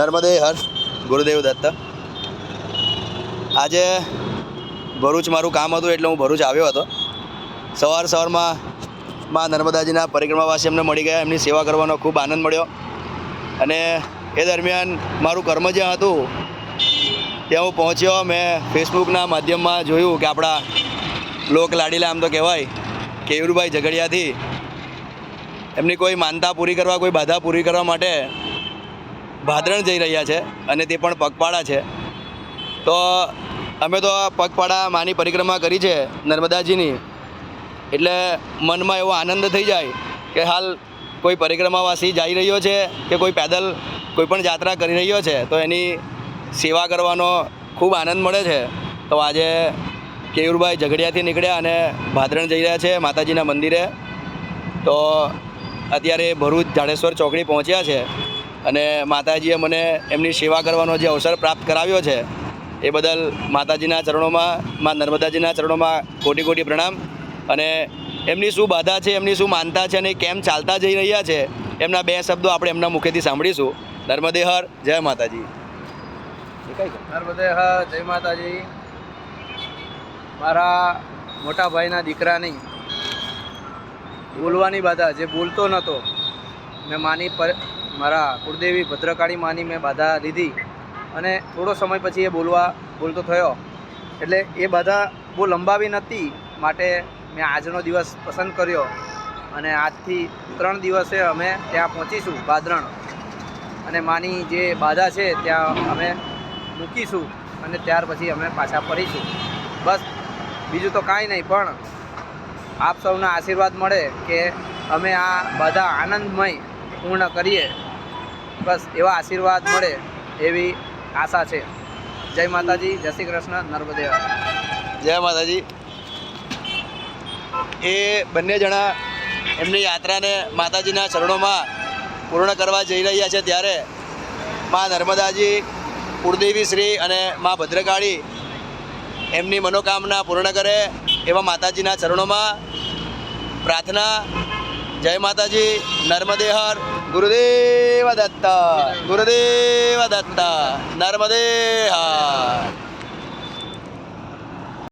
નર્મદે હર ગુરુદેવ દત્ત. આજે ભરૂચ મારું કામ હતું એટલે હું ભરૂચ આવ્યો હતો. સવાર સવારમાં માં નર્મદાજીના પરિક્રમાવાસી અમને મળી ગયા, એમની સેવા કરવાનો ખૂબ આનંદ મળ્યો. અને એ દરમિયાન મારું કર્મ જ્યાં હતું, ત્યાં હું પહોંચ્યો. મેં ફેસબુકના માધ્યમમાં જોયું કે આપણા લોક લાડીલા, આમ તો કહેવાય, કેયુરભાઈ ઝઘડિયાથી એમની કોઈ માનતા પૂરી કરવા, કોઈ બાધા પૂરી કરવા માટે ભાદરણ જઈ રહ્યા છે અને તે પણ પગપાળા છે. તો અમે તો આ પગપાળા માની પરિક્રમા કરી છે નર્મદાજીની. એટલે મનમાં એવો આનંદ થઈ જાય કે હાલ કોઈ પરિક્રમાવાસી જઈ રહ્યો છે કે કોઈ પેદલ કોઈ પણ યાત્રા કરી રહ્યો છે, તો એની સેવા કરવાનો ખૂબ આનંદ મળે છે. તો આજે કેયુરભાઈ ઝઘડિયાથી નીકળ્યા અને ભાદરણ જઈ રહ્યા છે માતાજીના મંદિરે. તો અત્યારે ભરૂચ જાડેશ્વર ચોકડી પહોંચ્યા છે. અને માતાજીએ મને એમની સેવા કરવાનો જે અવસર પ્રાપ્ત કરાવ્યો છે, એ બદલ માતાજીના ચરણોમાં, માં નર્મદાજીના ચરણોમાં કોટી કોટી પ્રણામ. અને એમની શું બાધા છે, એમની શું માનતા છે અને કેમ ચાલતા જઈ રહ્યા છે, એમના બે શબ્દો આપણે એમના મુખેથી સાંભળીશું. નર્મદે હર જય માતાજી. નર્મદે હર જય માતાજી. મારા મોટા ભાઈના દીકરાની બોલવાની બાધા, જે બોલતો નહોતો મેં માની પર મારા કુળદેવી ભદ્રકાળી માની મેં બાધા લીધી અને થોડો સમય પછી એ બોલવા બોલતો થયો. એટલે એ બાધા બહુ લંબાવી નથી માટે મેં આજનો દિવસ પસંદ કર્યો અને આજથી ત્રણ દિવસે અમે ત્યાં પહોંચીશું બાદરણ અને માની જે બાધા છે ત્યાં અમે મૂકીશું અને ત્યાર પછી અમે પાછા ફરીશું. બસ, બીજું તો કાંઈ નહીં, પણ આપ સૌના આશીર્વાદ મળે કે અમે આ બધા આનંદમય પૂર્ણ કરીએ. બસ એવા આશીર્વાદ મળે એવી આશા છે. જય માતાજી, જય શ્રી કૃષ્ણ નર્મદે જય માતાજી. એ બંને જણા એમની યાત્રાને માતાજીના ચરણોમાં પૂર્ણ કરવા જઈ રહ્યા છે ત્યારે મા નર્મદાજી, કુળદેવી શ્રી અને મા ભદ્રકાળી એમની મનોકામના પૂર્ણ કરે એવા માતાજીના ચરણોમાં પ્રાર્થના. જય માતાજી નર્મદે હર ગુરુદેવ દત્ત ગુરુદેવ દત્ત નર્મદે હર